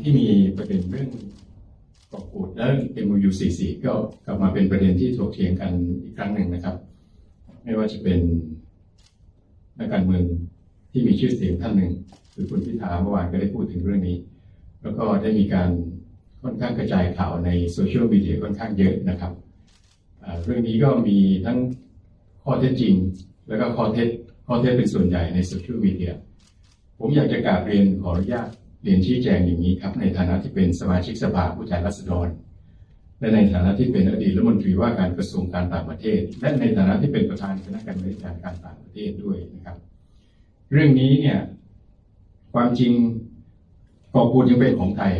ที่มีประเด็นเรื่องกอบกูดและ MOU 44ก็กลับมาเป็นประเด็นที่ถกเถียงกันอีกครั้งหนึ่งนะครับ ไม่ว่าจะเป็นนักการเมืองที่มีชื่อเสียงท่านหนึ่งคือคุณพิธาเมื่อวานก็ได้พูดถึงเรื่องนี้ แล้วก็ได้มีการค่อนข้างกระจายข่าวในโซเชียลมีเดียค่อนข้างเยอะนะครับเรื่องนี้ก็มีทั้งข้อเท็จจริง แล้วก็ข้อเท็จข้อเท็จเป็นส่วนใหญ่ในโซเชียลมีเดียผมอยากจะกราบเรียนขออนุญาต เรียนชี้แจงอย่างนี้ครับในฐานะที่เป็นสมาชิกสภาผู้แทนราษฎร และในฐานะที่เป็นอดีตรัฐมนตรีว่าการกระทรวงการต่างประเทศ และในฐานะที่เป็นประธานคณะกรรมการการต่างประเทศด้วยนะครับ เรื่องนี้เนี่ยความจริงกอกูดยังเป็นของไทย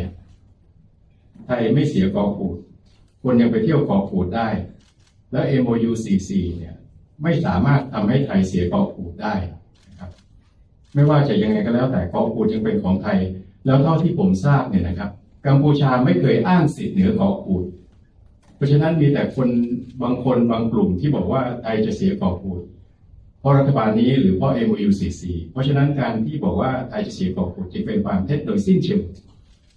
ไทยไม่เสียกอกูดคนยังไปเที่ยวกอกูดได้ แล้ว MOU 44เนี่ยไม่สามารถทำให้ไทยเสียกอกูดได้นะครับ ไม่ว่าจะยังไงก็แล้วแต่กอกูดยังเป็นของไทย แล้วเท่าที่ผมทราบเนี่ยนะครับ กัมพูชาไม่เคยอ้างสิทธิ์เหนือเกอกูด เพราะฉะนั้นมีแต่คนบางคนบางกลุ่มที่บอกว่าไทยจะเสียเกอกูดเพราะรัฐบาลนี้หรือเพราะ MOU 44เพราะฉะนั้นการที่บอกว่าไทยจะเสียเกอกูดจึงเป็นความเท็จโดยสิ้นเชิง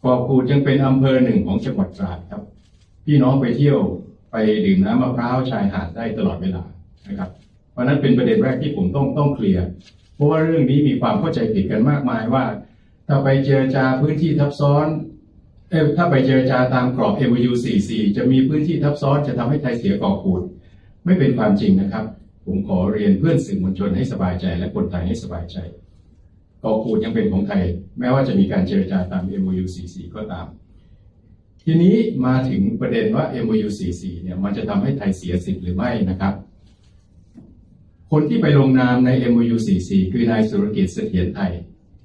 เกอกูดยังเป็นอำเภอหนึ่งของจังหวัดตราดครับ พี่น้องไปเที่ยวไปดื่มน้ำมะพร้าวชายหาดได้ตลอดเวลานะครับ เพราะนั้นเป็นประเด็นแรกที่ผมต้องต้องเคลียร์ เพราะว่าเรื่องนี้มีความเข้าใจผิดกันมากมายว่า ถ้าไปเจรจาพื้นที่ทับซ้อนเอ้ยถ้าไปเจรจาตามกรอบ MOU 44 จะมีพื้นที่ทับซ้อนจะทำให้ไทยเสียกอกูดไม่เป็นความจริงนะครับ ผมขอเรียนเพื่อนสื่อมวลชนให้สบายใจและคนไทยให้สบายใจกอกูดยังเป็นของไทย แม้ว่าจะมีการเจรจาตาม MOU 44 ก็ตาม ทีนี้มาถึงประเด็นว่า MOU 44 เนี่ยมันจะทำให้ไทยเสียสิทธิ์หรือไม่นะครับคนที่ไปลงนามใน MOU 44 คือนายสุรกิจเสถียรไทย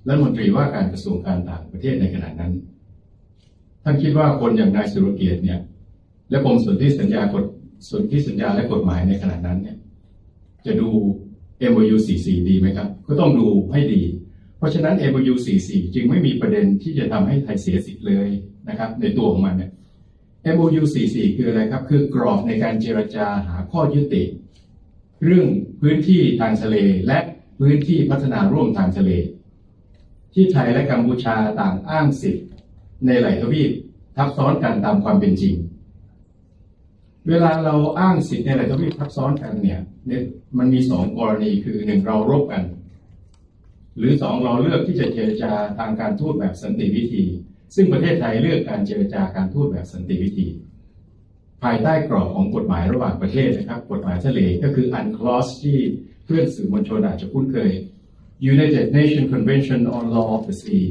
รัฐมนตรีว่าการกระทรวงการต่างประเทศในขณะนั้น ท่านคิดว่าคนอย่างนายสุรเกียรติเนี่ย และกรมสนธิสัญญากฎสนธิสัญญาและกฎหมายในขณะนั้นเนี่ย จะดู MOU 44ดีไหมครับ ก็ต้องดูให้ดี เพราะฉะนั้น MOU 44จึงไม่มีประเด็นที่จะทำให้ไทยเสียสิทธิ์เลยนะครับ ในตัวของมันเนี่ย MOU 44คืออะไรครับ คือกรอบในการเจรจาหาข้อยุติ เรื่องพื้นที่ทางทะเลและพื้นที่พัฒนาร่วมทางทะเล ที่ไทยและกัมพูชาต่างอ้างสิทธิ์ในหลายทวีปทับซ้อนกันตามความเป็นจริง เวลาเราอ้างสิทธิ์ในหลายทวีปทับซ้อนกันเนี่ยมันมีสองกรณีคือหนึ่งเรารบกัน หรือสองเราเลือกที่จะเจรจาทางการทูตแบบสันติวิธี ซึ่งประเทศไทยเลือกการเจรจาการทูตแบบสันติวิธี ภายใต้กรอบของกฎหมายระหว่างประเทศนะครับ กฎหมายทะเลก็คือ UNCLOS ที่เพื่อนสื่อมวลชนอาจจะคุ้นเคย United Nations Convention on Law of the Sea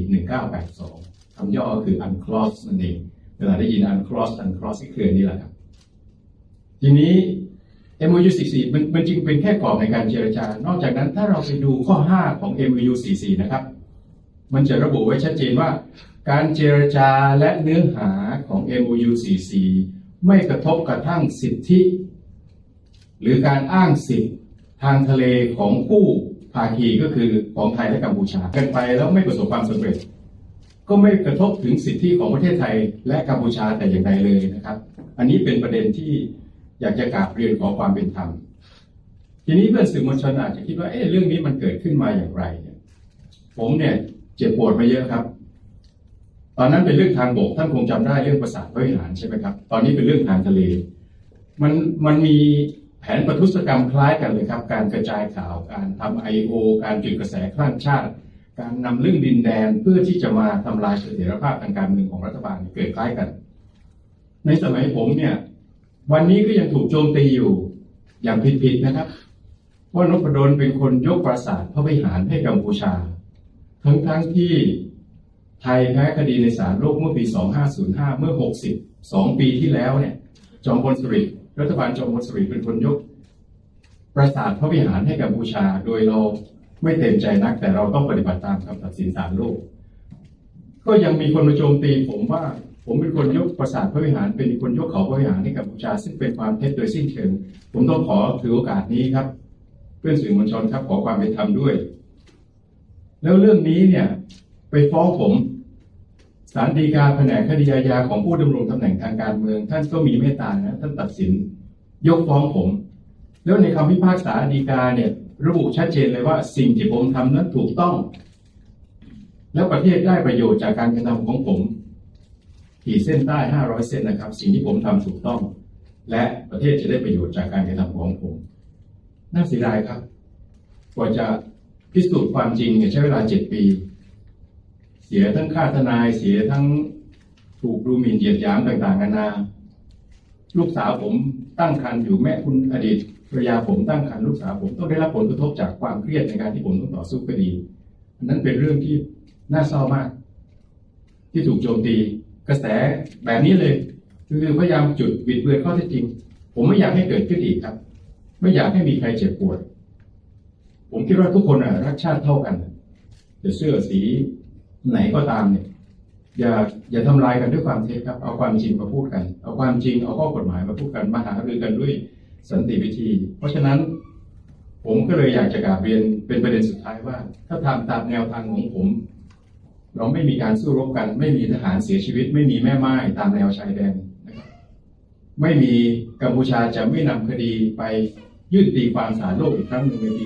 1982 คำย่อคือ UNCLOS นั่นเองเวลาได้ยิน UNCLOS UNCLOS ก็คืออนนี่แหละครับ ทีนี้ MOU 44มันมันจึงเป็นแค่กรอบในการเจรจา นอกจากนั้นถ้าเราไปดูข้อ 5 ของ MOU 44นะครับ มันจะระบุไว้ชัดเจนว่า การเจรจาและเนื้อหาของ MOU 44ไม่กระทบกระทั่งสิทธิ หรือการอ้างสิทธิทางทะเลของผู้ ภาคีก็คือของไทยและกัมพูชากันไปแล้วไม่ประสบความสำเร็จ ก็ไม่กระทบถึงสิทธิของประเทศไทยและกัมพูชาแต่อย่างใดเลยนะครับ อันนี้เป็นประเด็นที่อยากจะกราบเรียนขอความเป็นธรรมทีนี้เพื่อนสื่อมวลชนอาจจะคิดว่าเอ๊ะเรื่องนี้มันเกิดขึ้นมาอย่างไรเนี่ยผมเนี่ยเจ็บปวดมาเยอะครับ ตอนนั้นเป็นเรื่องทางบกท่านคงจำได้เรื่องประสาทวิหารใช่ไหมครับ ตอนนี้เป็นเรื่องทางทะเล มันมันมี แผนประทุษกรรมคล้ายกันเลยครับ การกระจายข่าวการทำไอโอการจุดกระแสคลั่งชาติ การนำเรื่องดินแดนเพื่อที่จะมาทำลายเสถียรภาพทางการเมืองของรัฐบาลเกิดคล้ายกัน ในสมัยผมเนี่ย วันนี้ก็ยังถูกโจมตีอยู่อย่างผิดๆนะครับว่านพดลเป็นคนยกปราสาทพระวิหารให้กัมพูชา ทั้งทั้งๆที่ไทยแพ้คดีในศาลโลกเมื่อปี 2505 เมื่อ 62 ปีที่แล้วเนี่ย จอมพลสฤษดิ์ รัฐบาลจอมพลสฤษดิ์เป็นคนยกปราสาทพระวิหารให้กัมพูชา โดยเราไม่เต็มใจนัก แต่เราต้องปฏิบัติตามคำตัดสินศาลโลก ก็ยังมีคนมาโจมตีผมว่าผมเป็นคนยกปราสาทพระวิหาร เป็นคนยกเขาพระวิหารให้กัมพูชา ซึ่งเป็นความเท็จโดยสิ้นเชิงผมต้องขอถือโอกาสนี้ครับ เพื่อนสื่อมวลชนครับขอความเป็นธรรมด้วย แล้วเรื่องนี้เนี่ยไปฟ้องผม ศาลฎีกาแผนกคดีอาญาของผู้ดำรงตำแหน่งทางการเมือง ท่านก็มีเมตตานะท่านตัดสิน ยกฟ้องผม แล้วในคำพิพากษาฎีกาเนี่ย ระบุชัดเจนเลยว่าสิ่งที่ผมทำนั้นถูกต้อง แล้วประเทศได้ประโยชน์จากการกระทำของผมขีดเส้นใต้500 เส้นนะครับ สิ่งที่ผมทำถูกต้อง และประเทศจะได้ประโยชน์จากการกระทำของผม น่าเสียดายครับ กว่าจะพิสูจน์ความจริงเนี่ยใช้เวลาเจ็ดปี เสียทั้งค่าทนายเสียทั้งถูกดูหมิ่นเหยียดหยามต่างๆนานา ลูกสาวผมตั้งครรภ์อยู่แม่คุณอดีตภรรยาผมตั้งครรภ์ลูกสาวผมต้องได้รับผลกระทบจากความเครียดในการที่ผมต้องต่อสู้คดีอันนั้นเป็นเรื่องที่น่าเศร้ามาก ที่ถูกโจมตีกระแสแบบนี้เลยคือพยายามจุดบิดเบือนข้อเท็จจริง ผมไม่อยากให้เกิดขึ้นอีกครับ ไม่อยากให้มีใครเจ็บปวด ผมคิดว่าทุกคนอะรักชาติเท่ากันจะเสื้อสี ไหนก็ตามเนี่ยอย่าอย่าทำลายกันด้วยความเท็จครับ เอาความจริงมาพูดกัน เอาความจริงเอาข้อกฎหมายมาพูดกันมาหารือกันด้วยสันติวิธี เพราะฉะนั้น ผมก็เลยอยากจะกราบเรียนเป็นประเด็นสุดท้ายว่า ถ้าทำตามแนวทางของผม เราไม่มีการสู้รบกัน ไม่มีทหารเสียชีวิต ไม่มีแม่ไม้ตามแนวชายแดนนะครับไม่มีกัมพูชาจะไม่นำคดีไปยื่นตีความศาลโลกอีกครั้งหนึ่งในปี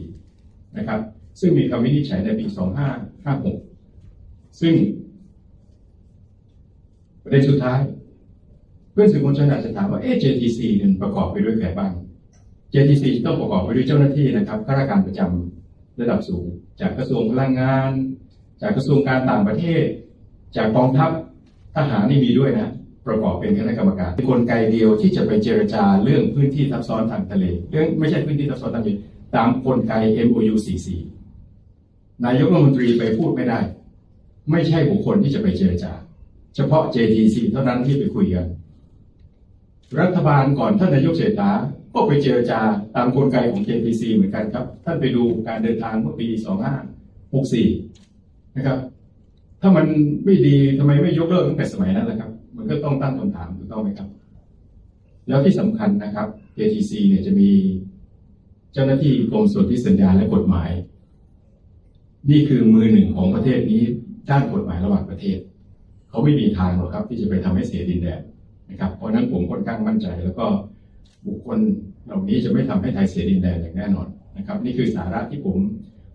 2544 นะครับ ซึ่งมีคำวินิจฉัยในปี 2556 ซึ่ง ประเด็นสุดท้าย เพื่อนสื่อมวลชนอาจจะถามว่าเอ๊ะ JTC เนี่ยประกอบไปด้วยใครบ้าง JTC ต้องประกอบไปด้วยเจ้าหน้าที่นะครับข้าราชการประจำระดับสูง จากกระทรวงพลังงาน จากกระทรวงการต่างประเทศ จากกองทัพทหารนี่มีด้วยนะประกอบเป็นคณะกรรมการเป็นกลไกเดียวที่จะไปเจรจาเรื่องพื้นที่ทับซ้อนทางทะเลเรื่องไม่ใช่พื้นที่ทับซ้อนทางทะเลตามกลไก MOU 44 นายกรัฐมนตรีไปพูดไม่ได้ ไม่ใช่บุคคลที่จะไปเจรจา เฉพาะ JTC เท่านั้นที่ไปคุยกัน รัฐบาลก่อนท่านนายกเศรษฐาก็ไปเจรจาตามกลไกของ JTC เหมือนกันครับ ท่านไปดูการเดินทางเมื่อปี 2564 นะครับ ถ้ามันไม่ดีทำไมไม่ยกเลิกตั้งแต่สมัยนั้นล่ะครับ มันก็ต้องตั้งคำถามถูกต้องไหมครับ แล้วที่สำคัญนะครับ JTC เนี่ยจะมีเจ้าหน้าที่กรมสนธิสัญญาและกฎหมาย นี่คือมือหนึ่งของประเทศนี้ด้านกฎหมายระหว่างประเทศ เขาไม่มีทางหรอกครับ ที่จะไปทำให้เสียดินแดนนะครับ เพราะนั้นผมค่อนข้างมั่นใจ แล้วก็บุคคลเหล่านี้จะไม่ทำให้ไทยเสียดินแดนอย่างแน่นอนนะครับ นี่คือสาระที่ผม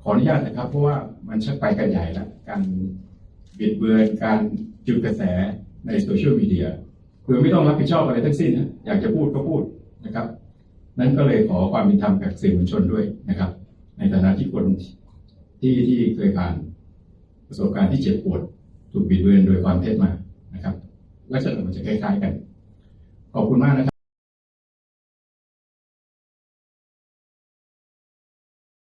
ขออนุญาตนะครับ เพราะว่ามันชักไปกันใหญ่ล้วการบิดเบือนการจุดกระแสในโซเชียลมีเดียคือไม่ต้องรับผิดชอบอะไรทั้งสิ้นนะอยากจะพูดก็พูดนะครับ นั้นก็เลยขอความเป็นธรรมกับสื่อมวลชนด้วยนะครับ ในฐานะที่คน ที่ที่เคยผ่านประสบการณ์ที่เจ็บปวด ถูกบิดเบือนโดยความเท็จมานะครับลักษณะมันจะคล้ายๆกัน ขอบคุณมากนะครับ